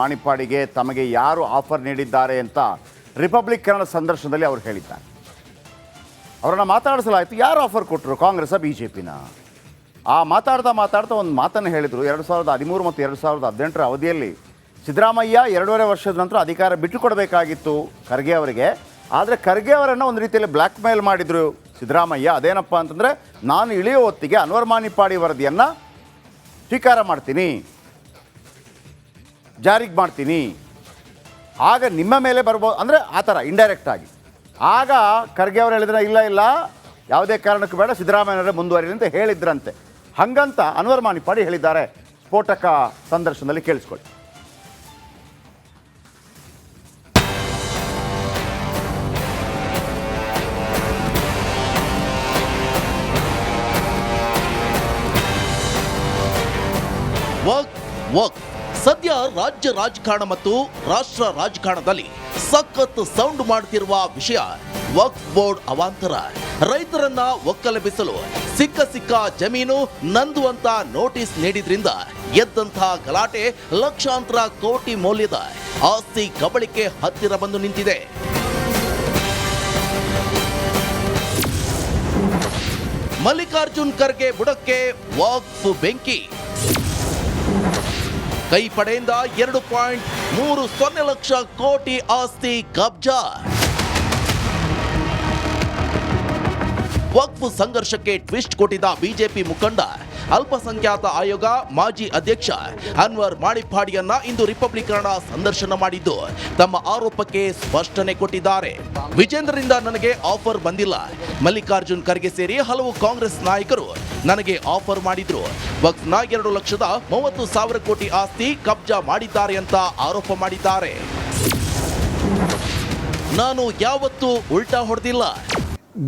ಮಾಣಿಪಾಡಿಗೆ ತಮಗೆ ಯಾರು ಆಫರ್ ನೀಡಿದ್ದಾರೆ ಅಂತ ರಿಪಬ್ಲಿಕ್ ಕನ್ನಡ ಸಂದರ್ಶನದಲ್ಲಿ ಅವರು ಹೇಳಿದ್ದಾರೆ. ಅವರನ್ನು ಮಾತಾಡಿಸಲಾಯಿತು. ಯಾರು ಆಫರ್ ಕೊಟ್ಟರು ಕಾಂಗ್ರೆಸ್ ಬಿ ಜೆ ಪಿನ ಆ ಮಾತಾಡ್ತಾ ಮಾತಾಡ್ತಾ ಒಂದು ಮಾತನ್ನು ಹೇಳಿದರು. ಎರಡು ಸಾವಿರದ ಹದಿಮೂರು ಮತ್ತು ಎರಡು ಸಾವಿರದ ಹದಿನೆಂಟರ ಅವಧಿಯಲ್ಲಿ ಸಿದ್ದರಾಮಯ್ಯ ಎರಡೂವರೆ ವರ್ಷದ ನಂತರ ಅಧಿಕಾರ ಬಿಟ್ಟು ಕೊಡಬೇಕಾಗಿತ್ತು ಖರ್ಗೆ ಅವರಿಗೆ. ಆದರೆ ಖರ್ಗೆ ಅವರನ್ನು ಒಂದು ರೀತಿಯಲ್ಲಿ ಬ್ಲ್ಯಾಕ್ ಮೇಲ್ ಮಾಡಿದರು ಸಿದ್ದರಾಮಯ್ಯ. ಅದೇನಪ್ಪ ಅಂತಂದರೆ, ನಾನು ಇಳಿಯೋ ಹೊತ್ತಿಗೆ ಅನ್ವರ್ ಮಾಣಿಪಾಡಿ ವರದಿಯನ್ನು ಸ್ವೀಕಾರ ಮಾಡ್ತೀನಿ. ಜಾರಿಗೆ ಮಾಡ್ತೀನಿ. ಆಗ ನಿಮ್ಮ ಮೇಲೆ ಬರ್ಬೋದು ಅಂದರೆ ಆ ಥರ ಇಂಡೈರೆಕ್ಟ್ ಆಗಿ. ಆಗ ಖರ್ಗೆ ಅವರು ಹೇಳಿದ್ರೆ, ಇಲ್ಲ ಇಲ್ಲ, ಯಾವುದೇ ಕಾರಣಕ್ಕೂ ಬೇಡ ಸಿದ್ದರಾಮಯ್ಯ ಮುಂದುವರಿಲಿ ಅಂತ ಹೇಳಿದ್ರಂತೆ. ಹಂಗಂತ ಅನ್ವರ್ ಮಾಣಿಪಾಡಿ ಹೇಳಿದ್ದಾರೆ. ಸ್ಫೋಟಕ ಸಂದರ್ಶನದಲ್ಲಿ ಕೇಳಿಸ್ಕೊಳ್ಳಿ. ವಕ್ ವಕ್ ಸದ್ಯ ರಾಜ್ಯ ರಾಜಕಾರಣ ಮತ್ತು ರಾಷ್ಟ್ರ ರಾಜಕಾರಣದಲ್ಲಿ ಸಖತ್ ಸೌಂಡ್ ಮಾಡ್ತಿರುವ ವಿಷಯ ವಕ್ ಬೋರ್ಡ್ ಅವಾಂತರ. ರೈತರನ್ನ ಒಕ್ಕಲೆಬ್ಬಿಸಲು ಸಿಕ್ಕ ಸಿಕ್ಕ ಜಮೀನು ನಂದು ಅಂತ ನೋಟಿಸ್ ನೀಡಿದ್ರಿಂದ ಎದ್ದಂತಹ ಗಲಾಟೆ ಲಕ್ಷಾಂತರ ಕೋಟಿ ಮೌಲ್ಯದ ಆಸ್ತಿ ಕಬಳಿಕೆ ಹತ್ತಿರ ಬಂದು ನಿಂತಿದೆ. ಮಲ್ಲಿಕಾರ್ಜುನ್ ಖರ್ಗೆ ಬುಡಕ್ಕೆ ವಾಕ್ಫ್ ಬೆಂಕಿ. ಕೈ ಪಡೆಯಿಂದ ಎರಡು ಪಾಯಿಂಟ್ ಮೂರು ಸೊನ್ನೆ ಲಕ್ಷ ಕೋಟಿ ಆಸ್ತಿ ಕಬ್ಜಾ. ವಕ್ಫ್ ಸಂಘರ್ಷಕ್ಕೆ ಟ್ವಿಸ್ಟ್ ಕೊಟ್ಟಿದ್ದ ಬಿಜೆಪಿ ಮುಖಂಡ ಅಲ್ಪಸಂಖ್ಯಾತ ಆಯೋಗ ಮಾಜಿ ಅಧ್ಯಕ್ಷ ಅನ್ವರ್ ಮಾಣಿಪಾಡಿಯನ್ನ ಇಂದು ರಿಪಬ್ಲಿಕ್ ಸಂದರ್ಶನ ಮಾಡಿದ್ದು. ತಮ್ಮ ಆರೋಪಕ್ಕೆ ಸ್ಪಷ್ಟನೆ ಕೊಟ್ಟಿದ್ದಾರೆ. ವಿಜೇಂದ್ರರಿಂದ ನನಗೆ ಆಫರ್ ಬಂದಿಲ್ಲ. ಮಲ್ಲಿಕಾರ್ಜುನ್ ಖರ್ಗೆ ಸೇರಿ ಹಲವು ಕಾಂಗ್ರೆಸ್ ನಾಯಕರು ನನಗೆ ಆಫರ್ ಮಾಡಿದ್ರು. ವಕ್ಫ್ನ ಎರಡು ಲಕ್ಷದ ಮೂವತ್ತು ಸಾವಿರ ಕೋಟಿ ಆಸ್ತಿ ಕಬ್ಜಾ ಮಾಡಿದ್ದಾರೆ ಅಂತ ಆರೋಪ ಮಾಡಿದ್ದಾರೆ. ನಾನು ಯಾವತ್ತೂ ಉಲ್ಟಾ ಹೊಡೆದಿಲ್ಲ.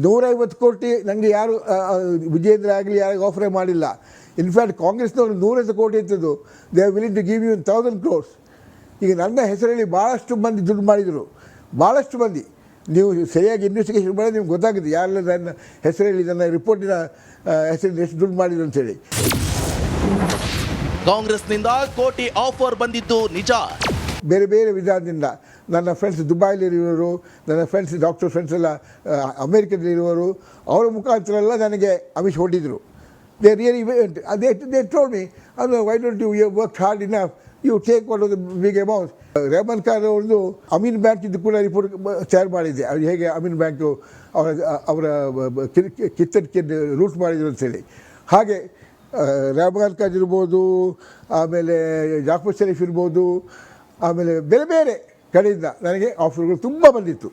ನೂರೈವತ್ತು ಕೋಟಿ ನನಗೆ ಯಾರು ವಿಜೇಂದ್ರ ಆಗಲಿ ಯಾರಿಗೂ ಆಫರೇ ಮಾಡಿಲ್ಲ. ಇನ್ಫ್ಯಾಕ್ಟ್ ಕಾಂಗ್ರೆಸ್ನವರು ನೂರೈವತ್ತು ಕೋಟಿ ಇರ್ತದ್ದು they are willing to give you thousand crores ಈಗ ನನ್ನ ಹೆಸರಲ್ಲಿ ಭಾಳಷ್ಟು ಮಂದಿ ದುಡ್ಡು ಮಾಡಿದರು. ಭಾಳಷ್ಟು ಮಂದಿ. ನೀವು ಸರಿಯಾಗಿ ಇನ್ವೆಸ್ಟಿಗೇಷನ್ ಮಾಡಿ ನಿಮ್ಗೆ ಗೊತ್ತಾಗುತ್ತೆ ಯಾರೆಲ್ಲ ನನ್ನ ಹೆಸರಲ್ಲಿ ನನ್ನ ರಿಪೋರ್ಟಿನ ಹೆಸರಲ್ಲಿ ಎಷ್ಟು ದುಡ್ಡು ಮಾಡಿದ್ರು ಅಂತೇಳಿ ಕಾಂಗ್ರೆಸ್ನಿಂದ ಕೋಟಿ ಆಫರ್ ಬಂದಿದ್ದು ನಿಜ. ಬೇರೆ ಬೇರೆ ವಿಧಾನದಿಂದ. ನನ್ನ ಫ್ರೆಂಡ್ಸ್ ದುಬೈಲಿರುವವರು, ನನ್ನ ಫ್ರೆಂಡ್ಸ್ ಡಾಕ್ಟರ್ ಫ್ರೆಂಡ್ಸ್ ಎಲ್ಲ ಅಮೇರಿಕದಲ್ಲಿರುವವರು, ಅವರ ಮುಖಾಂತರ ಎಲ್ಲ ನನಗೆ ಅಮಿಷ್ ಹೊಟ್ಟಿದ್ರು ದೇ ರಿಯಲಿ ಅದೇ ದೇ ಟೋಲ್ ಮಿ ಅದು why don't you work hard in you take one of the big amount Rehman Khan ಅವ್ರದ್ದು ಅಮೀನ್ ಬ್ಯಾಂಕ್ ಇದ್ದು ಕೂಡ ರಿಪೋರ್ಟ್ ಶೇರ್ ಮಾಡಿದ್ದೆ. ಅವ್ರು ಹೇಗೆ ಅಮೀನ್ ಬ್ಯಾಂಕು ಅವರ ಅವರ ಕಿತ್ತಡ್ ರೂಟ್ ಮಾಡಿದ್ರು ಅಂತೇಳಿ. ಹಾಗೆ ರೇಮನ್ ಖಾನ್ ಇರ್ಬೋದು, ಆಮೇಲೆ ಜಾಫರ್ ಶರೀಫ್ ಇರ್ಬೋದು, ಆಮೇಲೆ ಬೇರೆ ಬೇರೆ ಕಡೆಯಿಂದ ನನಗೆ ಆಫರ್ಗಳು ತುಂಬ ಬಂದಿತ್ತು.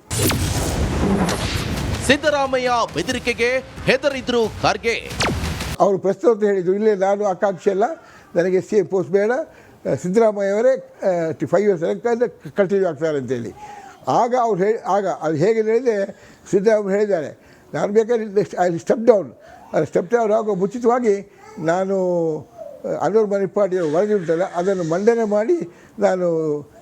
ಸಿದ್ದರಾಮಯ್ಯ ಬೆದರಿಕೆಗೆ ಹೆದರಿದ್ರು ಖರ್ಗೆ. ಅವರು ಪ್ರಸ್ತುತ ಹೇಳಿದರು ಇಲ್ಲೇ ನಾನು ಆಕಾಂಕ್ಷೆ ಅಲ್ಲ ನನಗೆ ಸಿ ಎಂ ಪೋಸ್ಟ್ ಬೇಡ ಸಿದ್ದರಾಮಯ್ಯ ಅವರೇ ಫೈವ್ ಇಯರ್ಸ್ ಕಂಟಿನ್ಯೂ ಆಗ್ತಾರೆ ಅಂತೇಳಿ ಆಗ ಅವ್ರು ಹೇಳಿ ಆಗ ಅದು ಹೇಗೆ ಹೇಳಿದೆ ಸಿದ್ದರಾಮಯ್ಯ ಹೇಳಿದ್ದಾರೆ ನಾನು ಬೇಕಾದ್ರೆ ಐ ಸ್ಟೆಪ್ ಡೌನ್ ಅದು ಸ್ಟೆಪ್ ಡೌನ್ ಆಗೋ ಮುಚಿತವಾಗಿ ನಾನು ಅನೂರ್ ಮಣಿಪಾಡಿಯ ವರದಿ ಉಂಟಲ್ಲ ಅದನ್ನು ಮಂಡನೆ ಮಾಡಿ ನಾನು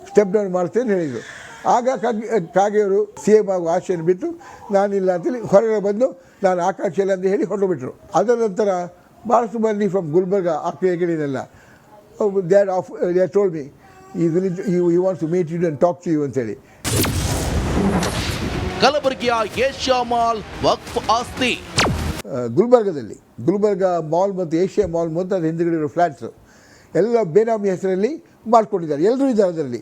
ಸ್ಟೆಪ್ ಡೌನ್ ಮಾಡ್ತೇನೆ ಹೇಳಿದರು. ಆಗ ಕಾಗೆ ಕಾಗೆಯವರು ಸಿ ಎಂ ಆಗುವ ಆಶೆಯನ್ನು ಬಿಟ್ಟು ನಾನಿಲ್ಲ ಅಂತೇಳಿ ಹೊರಗಡೆ ಬಂದು ನಾನು ಆಕಾಂಕ್ಷೆ ಅಂತ ಹೇಳಿ ಹೊರಟು ಬಿಟ್ಟರು ಅದರ ನಂತರ ಭಾಳಷ್ಟು ಮಂದಿ ಫ್ರಮ್ ಗುಲ್ಬರ್ಗ ಆ ಹೇಳಿನೆಲ್ಲ that of they told me ಈ village you you want to meet you and talk to you ಅಂತೇಳಿ ಕಲಬುರಗಿಯ ಏಷ್ಯಾ ಮಾಲ್ ವಕ್ಫ್ ಆಸ್ತಿ. ಗುಲ್ಬರ್ಗದಲ್ಲಿ ಗುಲ್ಬರ್ಗ ಮಾಲ್ ಮತ್ತು ಏಷ್ಯಾ ಮಾಲ್ ಮತ್ತು ಅದು ಹಿಂದುಗಡೆ ಇರೋ ಫ್ಲ್ಯಾಟ್ಸು ಎಲ್ಲ ಬೇನಾಮಿ ಹೆಸರಲ್ಲಿ ಮಾಡ್ಕೊಂಡಿದ್ದಾರೆ. ಎಲ್ಲರೂ ಇದ್ದಾರೆ ಅದರಲ್ಲಿ.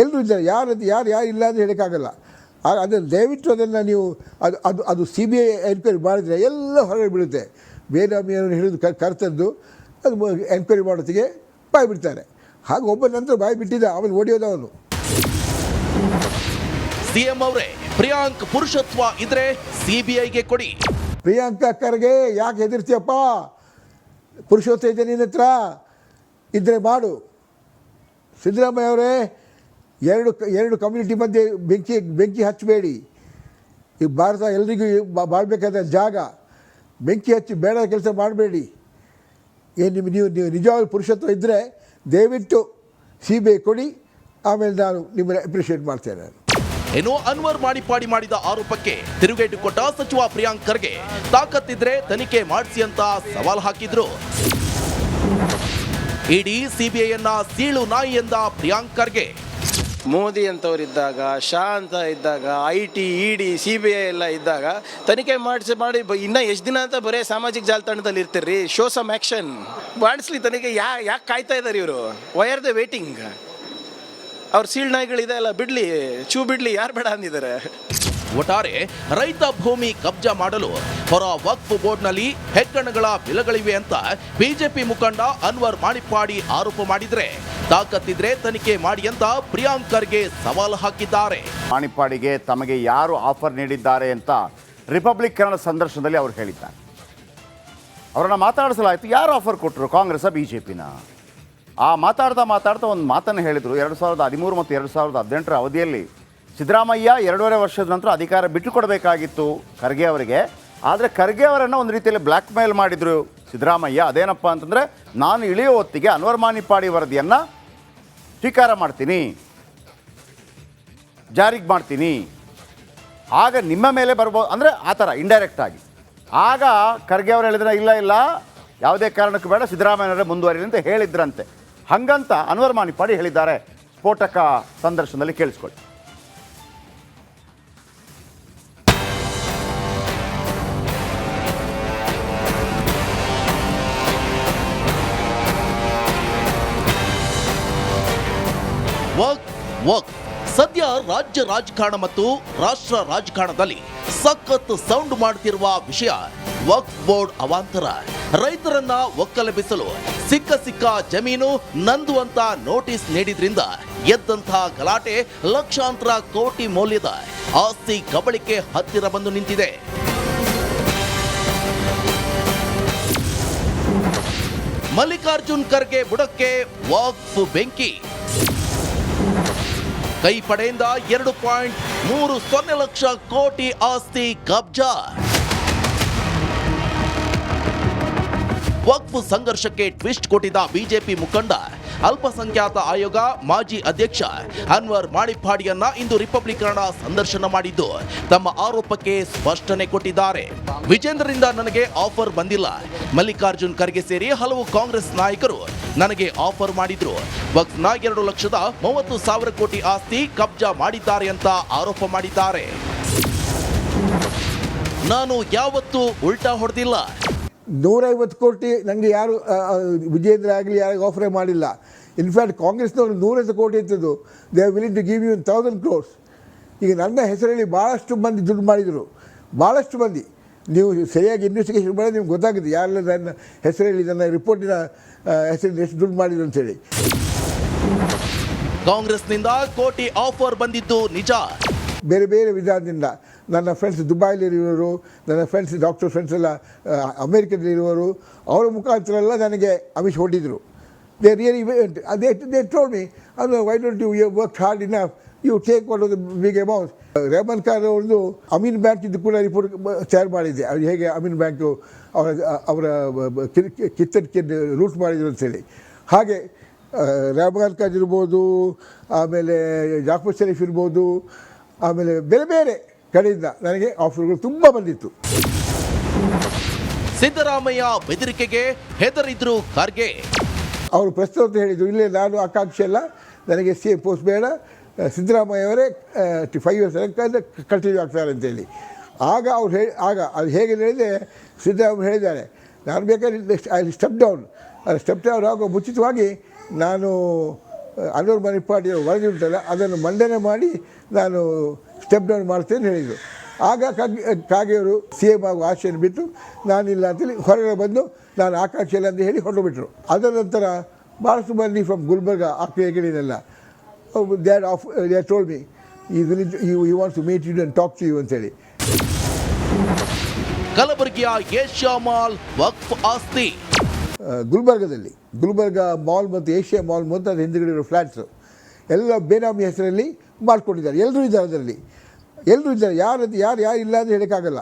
ಎಲ್ಲರೂ ಇದ್ದಾರೆ. ಯಾರು ಯಾರು ಯಾರು ಇಲ್ಲ ಅಂತ ಹೇಳೋಕ್ಕಾಗಲ್ಲ. ಅದನ್ನು ದಯವಿಟ್ಟು ಅದನ್ನು ನೀವು ಅದು ಅದು ಅದು ಸಿ ಬಿ ಐ ಎನ್ಕ್ವೈರಿ ಮಾಡಿದರೆ ಎಲ್ಲ ಹೊರಗೆ ಬೀಳುತ್ತೆ. ಬೇನಾಮಿಯನ್ನು ಹಿಡಿದು ಕರ್ ಕರ್ತದ್ದು. ಅದು ಎನ್ಕ್ವೈರಿ ಮಾಡೋತ್ತಿಗೆ ಬಾಯಿ ಬಿಡ್ತಾರೆ ಹಾಗೆ ಒಬ್ಬ ನಂತರ ಬಾಯಿ ಬಿಟ್ಟಿದ್ದ, ಆಮೇಲೆ ಓಡಿಯೋದ ಅವನು. ಸಿಎಂ ಅವರೇ, ಪ್ರಿಯಾಂಕ್ ಪುರುಷತ್ವ ಇದ್ರೆ ಸಿಬಿಐಗೆ ಕೊಡಿ. ಪ್ರಿಯಾಂಕಾ ಖರ್ಗೆ ಯಾಕೆ ಹೆದರ್ತೀಯಪ್ಪ? ಪುರುಷೋತ್ತೇಜ ನಿನ್ನ ಹತ್ರ ಇದ್ದರೆ ಮಾಡು. ಸಿದ್ದರಾಮಯ್ಯ ಅವರೇ, ಎರಡು ಎರಡು ಕಮ್ಯುನಿಟಿ ಮಧ್ಯೆ ಬೆಂಕಿ ಬೆಂಕಿ ಹಚ್ಚಬೇಡಿ. ಈ ಭಾರತ ಎಲ್ರಿಗೂ ಮಾಡಬೇಕಾದ ಬಾಳ್ಬೇಕಾದ ಜಾಗ. ಬೆಂಕಿ ಹಚ್ಚಿ ಬೇಡ ಕೆಲಸ ಮಾಡಬೇಡಿ. ಏನು ನಿಮಗೆ ನೀವು ನೀವು ನಿಜವಾಗ್ಲೂ ಪುರುಷತ್ವ ಇದ್ದರೆ ದಯವಿಟ್ಟು ಸಿ ಬಿ ಐ ಕೊಡಿ. ಆಮೇಲೆ ನಾನು ನಿಮ್ಮನ್ನು ಅಪ್ರಿಷಿಯೇಟ್ ಮಾಡ್ತೇನೆ ನಾನು. ಇನ್ನು ಅನ್ವರ್ ಮಾಡಿಪಾಡಿ ಮಾಡಿದ ಆರೋಪಕ್ಕೆ ತಿರುಗೇಟು ಕೊಟ್ಟ ಸಚಿವ ಪ್ರಿಯಾಂಕ್ ಖರ್ಗೆ. ತಾಕತ್ತಿದ್ರೆ ತನಿಖೆ ಮಾಡಿಸಿ ಅಂತ ಸವಾಲ್ ಹಾಕಿದ್ರು. ಇಡೀ ಸಿಬಿಐಯನ್ನ ಸೀಳು ನಾಯಿ ಎಂದ ಪ್ರಿಯಾಂಕ್ ಖರ್ಗೆ. ಮೋದಿ ಅಂತವರಿದ್ದಾಗ, ಶಾ ಅಂತ ಇದ್ದಾಗ I T E D C B I ಎಲ್ಲ ಇದ್ದಾಗ ತನಿಖೆ ಮಾಡಿಸಿ ಮಾಡಿ ಇನ್ನ ಎಷ್ಟು ದಿನ ಅಂತ ಬರೀ ಸಾಮಾಜಿಕ ಜಾಲತಾಣದಲ್ಲಿ ಇರ್ತೀರಿ ಶೋ ಸಮ್ ಆ್ಯಕ್ಷನ್ ಮಾಡಿಸ್ಲಿ ತನಿಖೆ ಯಾ ಯಾಕೆ ಕಾಯ್ತಾ ಇದ್ದಾರೆ ಇವರು? ವೈ ಆರ್ ದ ವೇಟಿಂಗ್ ಅವ್ರ ಸೀಳ್ ನಾಯಿಗಳಿದೆ ಅಲ್ಲ ಬಿಡ್ಲಿ ಚೂ ಬಿಡ್ಲಿ ಯಾರು ಬೇಡ ಅಂದಿದ್ದಾರೆ. ಒಟ್ಟಾರೆ ರೈತ ಭೂಮಿ ಕಬ್ಜಾ ಮಾಡಲು ಹೊರ ವಕ್ಫ್ ಬೋರ್ಡ್ನಲ್ಲಿ ಹೆಗ್ಗಣಗಳ ಬಿಲಗಳಿವೆ ಅಂತ ಬಿಜೆಪಿ ಮುಖಂಡ ಅನ್ವರ್ ಮಾಣಿಪ್ಪಾಡಿ ಆರೋಪ ಮಾಡಿದ್ರೆ ತಾಕತ್ತಿದ್ರೆ ತನಿಖೆ ಮಾಡಿ ಅಂತ ಪ್ರಿಯಾಂಕ್ ಖರ್ಗೆ ಸವಾಲು ಹಾಕಿದ್ದಾರೆ. ಮಾಣಿಪ್ಪಾಡಿಗೆ ತಮಗೆ ಯಾರು ಆಫರ್ ನೀಡಿದ್ದಾರೆ ಅಂತ ರಿಪಬ್ಲಿಕ್ ಕನ್ನಡ ಸಂದರ್ಶನದಲ್ಲಿ ಅವರು ಹೇಳಿದ್ದಾರೆ. ಅವರನ್ನು ಮಾತಾಡಿಸಲಾಯಿತು ಯಾರು ಆಫರ್ ಕೊಟ್ಟರು ಕಾಂಗ್ರೆಸ್ ಬಿಜೆಪಿನ? ಜೆ ಪಿನ ಆ ಮಾತಾಡ್ತಾ ಮಾತಾಡ್ತಾ ಒಂದು ಮಾತನ್ನು ಹೇಳಿದರು. ಎರಡು ಸಾವಿರದ ಹದಿಮೂರು ಮತ್ತು ಎರಡು ಸಾವಿರದ ಹದಿನೆಂಟರ ಅವಧಿಯಲ್ಲಿ ಸಿದ್ದರಾಮಯ್ಯ ಎರಡೂವರೆ ವರ್ಷದ ನಂತರ ಅಧಿಕಾರ ಬಿಟ್ಟುಕೊಡಬೇಕಾಗಿತ್ತು ಖರ್ಗೆ ಅವರಿಗೆ. ಆದರೆ ಖರ್ಗೆ ಅವರನ್ನು ಒಂದು ರೀತಿಯಲ್ಲಿ ಬ್ಲ್ಯಾಕ್ ಮೇಲ್ ಮಾಡಿದರು ಸಿದ್ದರಾಮಯ್ಯ. ಅದೇನಪ್ಪ ಅಂತಂದರೆ, ನಾನು ಇಳಿಯೋ ಹೊತ್ತಿಗೆ ಅನ್ವರ್ ಮಾನಿಪ್ಪಾಡಿ ವರದಿಯನ್ನು ಸ್ವೀಕಾರ ಮಾಡ್ತೀನಿ. ಜಾರಿಗೆ ಮಾಡ್ತೀನಿ. ಆಗ ನಿಮ್ಮ ಮೇಲೆ ಬರ್ಬೋದು ಅಂದರೆ ಆ ಥರ ಇಂಡೈರೆಕ್ಟ್ ಆಗಿ. ಆಗ ಖರ್ಗೆ ಅವರು ಹೇಳಿದ್ರೆ, ಇಲ್ಲ ಇಲ್ಲ, ಯಾವುದೇ ಕಾರಣಕ್ಕೂ ಬೇಡ, ಸಿದ್ದರಾಮಯ್ಯನವರೇ ಮುಂದುವರಿಲಿ ಅಂತ ಹೇಳಿದ್ರಂತೆ. ಹಂಗಂತ ಅನ್ವರ್ ಮಾನಿಪಾಡಿ ಹೇಳಿದ್ದಾರೆ. ಸ್ಫೋಟಕ ಸಂದರ್ಶನದಲ್ಲಿ ಕೇಳಿಸ್ಕೊಳ್ಳಿ. ವಕ್ ವಕ್. ಸದ್ಯ ರಾಜ್ಯ ರಾಜಕಾರಣ ಮತ್ತು ರಾಷ್ಟ್ರ ರಾಜಕಾರಣದಲ್ಲಿ ಸಖತ್ ಸೌಂಡ್ ಮಾಡುತ್ತಿರುವ ವಿಷಯ ವಕ್ ಬೋರ್ಡ್ ಅವಾಂತರ. ರೈತರನ್ನ ಒಕ್ಕಲೆಬ್ಬಿಸಲು ಸಿಕ್ಕ ಸಿಕ್ಕ ಜಮೀನು ನಂದು ಅಂತ ನೋಟಿಸ್ ನೀಡಿದ್ರಿಂದ ಎದ್ದಂತಹ ಗಲಾಟೆ ಲಕ್ಷಾಂತರ ಕೋಟಿ ಮೌಲ್ಯದ ಆಸ್ತಿ ಕಬಳಿಕೆ ಹತ್ತಿರ ಬಂದು ನಿಂತಿದೆ. ಮಲ್ಲಿಕಾರ್ಜುನ್ ಖರ್ಗೆ ಬುಡಕ್ಕೆ ವಾಕ್ಫ್ ಬೆಂಕಿ. ಕೈ ಪಡೆಯಿಂದ ಎರಡು ಪಾಯಿಂಟ್ ಮೂರು ಸೊನ್ನೆ ಲಕ್ಷ ಕೋಟಿ ಆಸ್ತಿ ಕಬ್ಜಾ. ವಕ್ಫ್ ಸಂಘರ್ಷಕ್ಕೆ ಟ್ವಿಸ್ಟ್ ಕೊಟ್ಟಿದ್ದ ಬಿಜೆಪಿ ಮುಖಂಡ, ಅಲ್ಪಸಂಖ್ಯಾತ ಆಯೋಗ ಮಾಜಿ ಅಧ್ಯಕ್ಷ ಅನ್ವರ್ ಮಾಣಿಪಾಡಿಯನ್ನ ಇಂದು ರಿಪಬ್ಲಿಕ್ ಕನ್ನಡ ಸಂದರ್ಶನ ಮಾಡಿದ್ದು. ತಮ್ಮ ಆರೋಪಕ್ಕೆ ಸ್ಪಷ್ಟನೆ ಕೊಟ್ಟಿದ್ದಾರೆ. ವಿಜೇಂದ್ರರಿಂದ ನನಗೆ ಆಫರ್ ಬಂದಿಲ್ಲ. ಮಲ್ಲಿಕಾರ್ಜುನ್ ಖರ್ಗೆ ಸೇರಿ ಹಲವು ಕಾಂಗ್ರೆಸ್ ನಾಯಕರು ನನಗೆ ಆಫರ್ ಮಾಡಿದ್ರು. ವಕ್ಫ್ನ ಎರಡು ಲಕ್ಷದ ಮೂವತ್ತು ಸಾವಿರ ಕೋಟಿ ಆಸ್ತಿ ಕಬ್ಜಾ ಮಾಡಿದ್ದಾರೆ ಅಂತ ಆರೋಪ ಮಾಡಿದ್ದಾರೆ. ನಾನು ಯಾವತ್ತೂ ಉಲ್ಟಾ ಹೊಡೆದಿಲ್ಲ. ನೂರೈವತ್ತು ಕೋಟಿ ನನಗೆ ಯಾರು ವಿಜೇಂದ್ರ ಆಗಲಿ ಯಾರಿಗೂ ಆಫರೇ ಮಾಡಿಲ್ಲ. ಇನ್ಫ್ಯಾಕ್ಟ್ ಕಾಂಗ್ರೆಸ್ನವರು ನೂರೈವತ್ತು ಕೋಟಿ ಇರ್ತದ್ದು they are willing to give you thousand crores ಈಗ ನನ್ನ ಹೆಸರಲ್ಲಿ ಭಾಳಷ್ಟು ಮಂದಿ ದುಡ್ಡು ಮಾಡಿದರು. ಭಾಳಷ್ಟು ಮಂದಿ. ನೀವು ಸರಿಯಾಗಿ ಇನ್ವೆಸ್ಟಿಗೇಷನ್ ಮಾಡಿ ನಿಮ್ಗೆ ಗೊತ್ತಾಗುತ್ತೆ. ಯಾರೆಲ್ಲ ನನ್ನ ಹೆಸರಲ್ಲಿ ನನ್ನ ರಿಪೋರ್ಟಿನ ಹೆಸರಲ್ಲಿ ಎಷ್ಟು ದುಡ್ಡು ಮಾಡಿದ್ರು ಅಂತೇಳಿ ಕಾಂಗ್ರೆಸ್ನಿಂದ ಕೋಟಿ ಆಫರ್ ಬಂದಿದ್ದು ನಿಜ. ಬೇರೆ ಬೇರೆ ವಿಧಾನದಿಂದ. ನನ್ನ ಫ್ರೆಂಡ್ಸ್ ದುಬೈಲಿರುವವರು, ನನ್ನ ಫ್ರೆಂಡ್ಸ್ ಡಾಕ್ಟರ್ ಫ್ರೆಂಡ್ಸ್ ಎಲ್ಲ ಅಮೇರಿಕದಲ್ಲಿರುವವರು, ಅವರ ಮುಖಾಂತರ ಎಲ್ಲ ನನಗೆ ಅಮಿಷ್ ಹೊಡಿದರು ದೇ ರಿಯಲಿ ಅದೇ ದೇ ಟೋಲ್ ಮಿ ಅದು why don't you work hard in you take one of the big amount Rehman Khan ಅವ್ರದ್ದು ಅಮೀನ್ ಬ್ಯಾಂಕ್ ಇದು ಕೂಡ ರಿಪೋರ್ಟ್ ತಯಾರು ಮಾಡಿದ್ದೆ. ಅವ್ರು ಹೇಗೆ ಅಮೀನ್ ಬ್ಯಾಂಕು ಅವರ ಅವರ ಕಿತ್ತಕ್ಕೆ ರೂಟ್ ಮಾಡಿದ್ರು ಅಂತೇಳಿ. ಹಾಗೆ ರೇಮನ್ ಖಾನ್ ಇರ್ಬೋದು, ಆಮೇಲೆ ಜಾಫರ್ ಶರೀಫ್ ಇರ್ಬೋದು, ಆಮೇಲೆ ಬೇರೆ ಬೇರೆ ಕಡೆಯಿಂದ ನನಗೆ ಆಫರ್ಗಳು ತುಂಬ ಬಂದಿತ್ತು. ಸಿದ್ದರಾಮಯ್ಯ ಬೆದರಿಕೆಗೆ ಹೆದರಿದ್ರು ಖರ್ಗೆ. ಅವರು ಪ್ರಸ್ತುತ ಹೇಳಿದರು ಇಲ್ಲೇ ನಾನು ಆಕಾಂಕ್ಷೆ ಅಲ್ಲ ನನಗೆ ಸಿ ಎಂ ಪೋಸ್ಟ್ ಬೇಡ ಸಿದ್ದರಾಮಯ್ಯ ಅವರೇ ಫೈವ್ ಇಯರ್ಸ್ ಕಂಟಿನ್ಯೂ ಆಗ್ತಾರೆ ಅಂತೇಳಿ ಆಗ ಅವ್ರು ಹೇಳಿ ಆಗ ಅದು ಹೇಗೆ ಹೇಳಿದೆ ಸಿದ್ದರಾಮಯ್ಯ ಹೇಳಿದ್ದಾರೆ ನಾನು ಬೇಕಾದ್ರೆ ಐ ಸ್ಟೆಪ್ ಡೌನ್ ಅದು ಸ್ಟೆಪ್ ಡೌನ್ ಆಗೋ ಮುಚಿತವಾಗಿ ನಾನು ಅನ್ವರ್ ಮನಿಪಾಡಿಯ ವರದಿ ಉಂಟಲ್ಲ, ಅದನ್ನು ಮಂಡನೆ ಮಾಡಿ ನಾನು ಸ್ಟೆಪ್ ಡೌನ್ ಮಾಡ್ತೇನೆ ಹೇಳಿದರು. ಆಗ ಕಾಗೆ, ಕಾಗೆಯವರು ಸಿ ಎಂ ಆಗುವ ಆಶೆಯನ್ನು ಬಿಟ್ಟು ನಾನಿಲ್ಲ ಅಂತೇಳಿ ಹೊರಗೆ ಬಂದು ನಾನು ಇಲ್ಲ ಅಂತ ಹೇಳಿ ಹೊರಟುಬಿಟ್ರು ಅದರ ನಂತರ ಭಾಳಷ್ಟು ಮಂದಿ ಫ್ರಮ್ ಗುಲ್ಬರ್ಗ ಆ they are of they told me ಈ you you want to meet you and talk to you ಅಂತೇಳಿ ಕಲಬುರಗಿಯ ಏಷ್ಯಾ ಮಾಲ್ ವಕ್ಫ್ ಆಸ್ತಿ. ಗುಲ್ಬರ್ಗದಲ್ಲಿ, ಗುಲ್ಬರ್ಗ ಮಾಲ್ ಮತ್ತು ಏಷ್ಯಾ ಮಾಲ್ ಮತ್ತು ಅದು ಹಿಂದುಗಡೆ ಇರೋ ಫ್ಲ್ಯಾಟ್ಸು ಎಲ್ಲ ಬೇನಾಮಿ ಹೆಸರಲ್ಲಿ ಮಾಡ್ಕೊಂಡಿದ್ದಾರೆ. ಎಲ್ಲರೂ ಇದ್ದಾರೆ ಅದರಲ್ಲಿ. ಎಲ್ಲರೂ ಇದ್ದಾರೆ. ಯಾರು ಯಾರು ಯಾರು ಇಲ್ಲ ಅಂತ ಹೇಳೋಕ್ಕಾಗಲ್ಲ.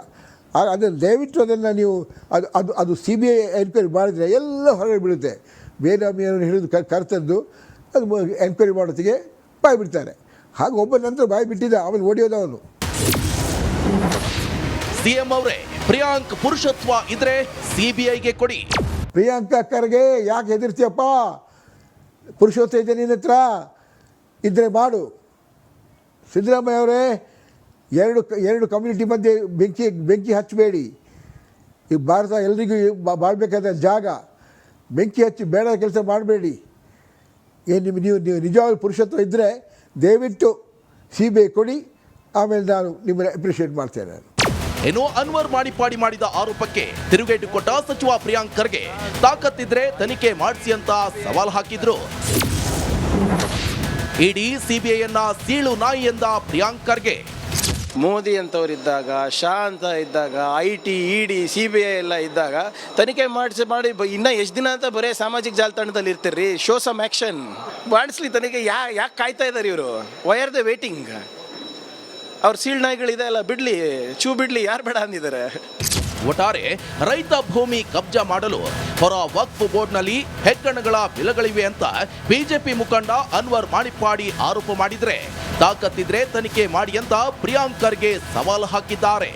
ಅದನ್ನು ದಯವಿಟ್ಟು ಅದನ್ನು ನೀವು ಅದು ಅದು ಅದು ಸಿ ಬಿ ಐ ಎನ್ಕ್ವೈರಿ ಮಾಡಿದರೆ ಎಲ್ಲ ಹೊರಗೆ ಬೀಳುತ್ತೆ. ಬೇನಾಮಿಯನ್ನು ಹಿಡಿದು ಕರ್ತದ್ದು. ಅದು ಎನ್ಕ್ವೈರಿ ಮಾಡೋತ್ತಿಗೆ ಬಾಯಿ ಬಿಡ್ತಾರೆ. ಹಾಗೆ ಒಬ್ಬ ನಂತರ ಬಾಯಿ ಬಿಟ್ಟಿದ್ದ, ಆಮೇಲೆ ಓಡಿಯೋದವನು ಸಿಎಂ ಅವರೇ, ಪ್ರಿಯಾಂಕ್ ಪುರುಷತ್ವ ಇದ್ರೆ ಸಿಬಿಐಗೆ ಕೊಡಿ. ಪ್ರಿಯಾಂಕಾ ಖರ್ಗೆ ಯಾಕೆ ಹೆದರ್ತೀಯಪ್ಪ? ಪುರುಷೋತ್ತ ಇದೆ ನಿನ್ನ ಹತ್ರ ಇದ್ದರೆ ಮಾಡು. ಸಿದ್ದರಾಮಯ್ಯ ಅವರೇ, ಎರಡು ಎರಡು ಕಮ್ಯುನಿಟಿ ಮಧ್ಯೆ ಬೆಂಕಿ ಬೆಂಕಿ ಹಚ್ಚಬೇಡಿ. ಈ ಭಾರತ ಎಲ್ರಿಗೂ ಬಾಳ್ಬೇಕಾದ ಜಾಗ. ಬೆಂಕಿ ಹಚ್ಚಿ ಬೇಡ ಕೆಲಸ ಮಾಡಬೇಡಿ. ಏನು ನಿಮ್ಮ ನೀವು ನೀವು ನಿಜವಾಗ್ಲೂ ಪುರುಷತ್ವ ಇದ್ದರೆ ದಯವಿಟ್ಟು ಸಿ ಬಿ ಐ ಕೊಡಿ. ಆಮೇಲೆ ನಾನು ನಿಮ್ಮನ್ನು ಅಪ್ರಿಷಿಯೇಟ್ ಮಾಡ್ತೇನೆ ನಾನು. ಇನ್ನು ಅನ್ವರ್ ಮಾಡಿಪಾಡಿ ಮಾಡಿದ ಆರೋಪಕ್ಕೆ ತಿರುಗೇಟು ಕೊಟ್ಟ ಸಚಿವ ಪ್ರಿಯಾಂಕ್ ಖರ್ಗೆ. ತಾಕತ್ತಿದ್ರೆ ತನಿಖೆ ಮಾಡಿಸಿ ಅಂತ ಸವಾಲ್ ಹಾಕಿದ್ರು. ಇಡೀ ಸಿಬಿಐಯನ್ನ ಸೀಳು ನಾಯಿ ಎಂದ ಪ್ರಿಯಾಂಕ್ ಖರ್ಗೆ. ಮೋದಿ ಅಂತವರಿದ್ದಾಗ, ಶಾ ಅಂತ ಇದ್ದಾಗ, I T, E D, C B I ಎಲ್ಲ ಇದ್ದಾಗ ತನಿಖೆ ಮಾಡಿಸಿ ಮಾಡಿ ಇನ್ನ ಎಷ್ಟು ದಿನ ಅಂತ ಬರೀ ಸಾಮಾಜಿಕ ಜಾಲತಾಣದಲ್ಲಿ ಇರ್ತೀರಿ ಶೋ ಸಮ್ ಆ್ಯಕ್ಷನ್ ಮಾಡಿಸ್ಲಿ ತನಿಖೆ ಯಾ ಯಾಕೆ ಕಾಯ್ತಾ ಇದ್ದಾರೆ ಇವರು? ವೈ ಆರ್ ದ ವೇಟಿಂಗ್ ಅವ್ರ ಸೀಳ್ ನಾಯಿಗಳಿದೆ ಅಲ್ಲ, ಬಿಡ್ಲಿ, ಚೂ ಬಿಡ್ಲಿ, ಯಾರು ಬೇಡ ಅಂದಿದ್ದಾರೆ. ಒಟ್ಟಾರೆ ರೈತ ಭೂಮಿ ಕಬ್ಜಾ ಮಾಡಲು ಹೊರ ವಕ್ಫ್ ಬೋರ್ಡ್ನಲ್ಲಿ ಹೆಗ್ಗಣಗಳ ಬಿಲಗಳಿವೆ ಅಂತ ಬಿಜೆಪಿ ಮುಖಂಡ ಅನ್ವರ್ ಮಾಣಿಪ್ಪಾಡಿ ಆರೋಪ ಮಾಡಿದರೆ ತಾಕತ್ತಿದ್ರೆ ತನಿಖೆ ಮಾಡಿ ಅಂತ ಪ್ರಿಯಾಂಕರ್ಗೆ ಸವಾಲು ಹಾಕಿದ್ದಾರೆ.